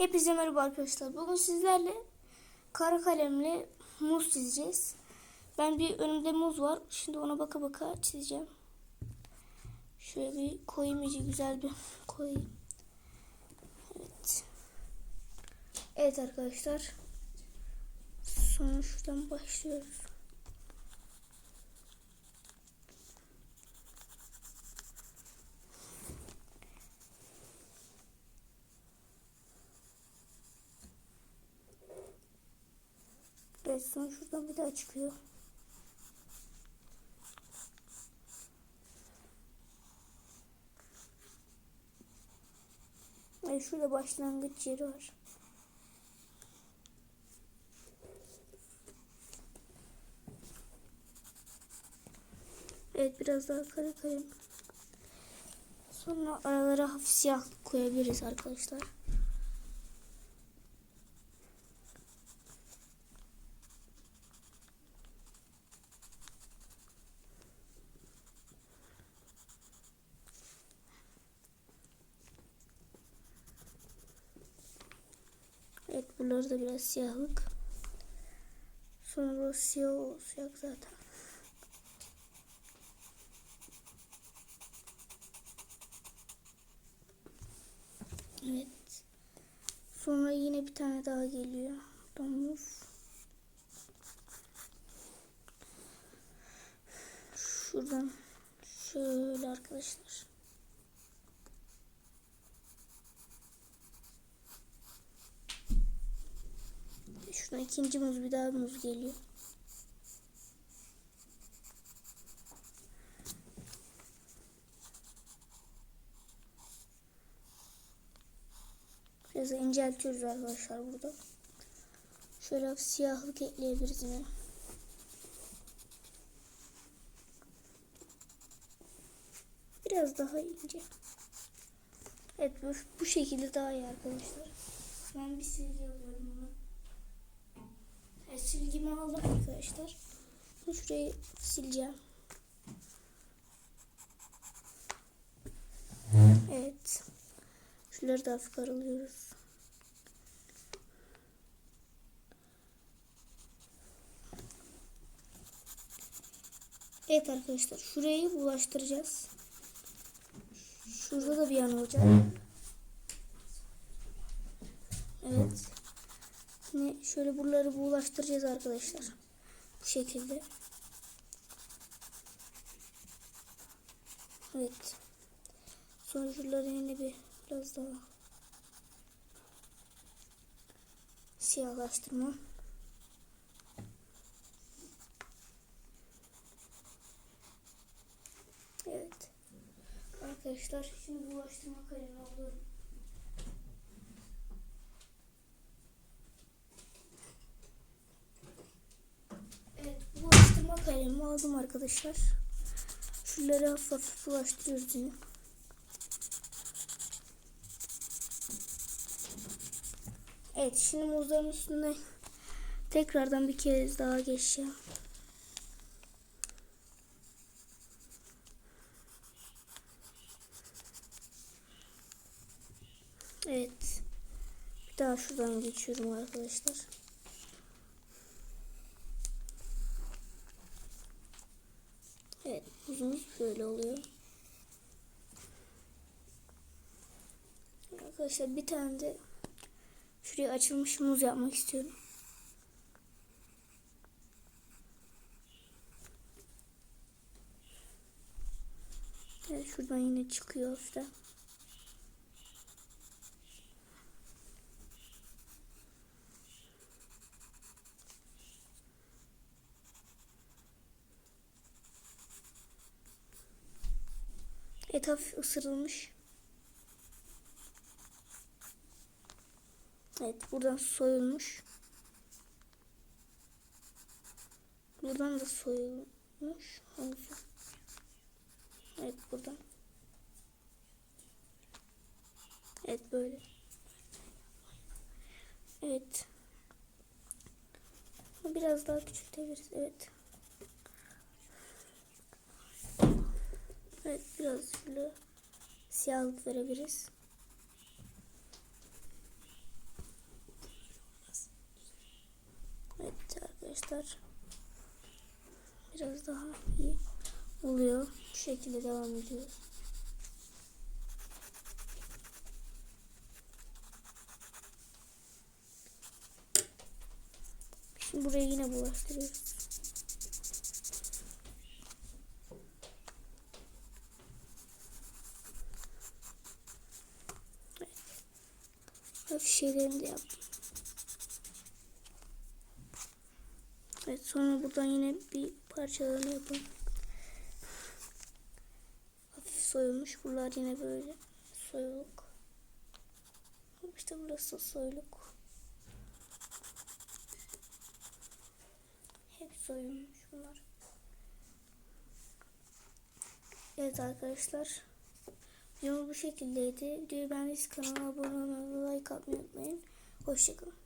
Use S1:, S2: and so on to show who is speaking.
S1: Hepinize merhaba arkadaşlar. Bugün sizlerle kara kalemle muz çizeceğiz. Ben bir önümde muz var. Şimdi ona baka baka çizeceğim. Şöyle bir koyayım iyice güzel bir koyayım. Evet. Evet arkadaşlar. Sonra şuradan başlıyoruz. Sonra şuradan bir daha çıkıyor. Evet şurada başlangıç yeri var. Evet biraz daha kare kalem. Sonra aralara hafif siyahlık koyabiliriz arkadaşlar. Evet buraları da biraz siyahlık. Sonra siyah olacak zaten. Evet. Sonra yine bir tane daha geliyor. Domuz. Şuradan şöyle arkadaşlar. Şuna ikinci muz bir daha muz geliyor. Biraz inceltiyoruz arkadaşlar burada. Şöyle siyahlık ekleyebiliriz yine. Biraz daha ince. Evet bu, bu şekilde daha iyi arkadaşlar. Ben bir silgi alıyorum bunu. Evet, silgimi aldım arkadaşlar. Şimdi Şurayı sileceğim. Evet. Şunları da hafif karalıyoruz. Evet arkadaşlar şurayı bulaştıracağız. Şurada da bir yan olacak. Evet. Şimdi şöyle buraları bulaştıracağız arkadaşlar. Bu şekilde. Evet. Sonra şuraları yine bir biraz daha siyahlaştırma. Evet. Arkadaşlar şimdi bulaştırma kalemi alıyorum. Evet bulaştırma kalemi aldım arkadaşlar. Şunları hafif hafif bulaştırıyoruz yine. Evet şimdi muzların üstüne tekrardan bir kez daha geçeceğim. Evet. Bir daha şuradan geçiyorum arkadaşlar. Evet muzumuz böyle oluyor. Arkadaşlar bir tane de şuraya açılmış muz yapmak istiyorum. Evet şuradan yine çıkıyor hafiften. Et hafif ısırılmış. Evet buradan soyulmuş. Buradan da soyulmuş. Evet buradan. Evet böyle. Evet. Biraz daha küçültebiliriz. Evet. Başka türlü siyahlık verebiliriz. Evet arkadaşlar. Biraz daha iyi oluyor. Bu şekilde devam ediyor. Şimdi buraya yine bulaştırıyoruz. Hafif şeylerini de yaptım. Evet sonra buradan yine bir parçalarını yapalım. Hafif soyulmuş. Buralar yine böyle soyuluk. İşte burası soyuluk. Hep soyulmuş bunlar. Evet arkadaşlar. Videomuz bu şekildeydi. Videoyu beğendiyseniz kanalıma abone olmayı like atmayı unutmayın. Hoşçakalın.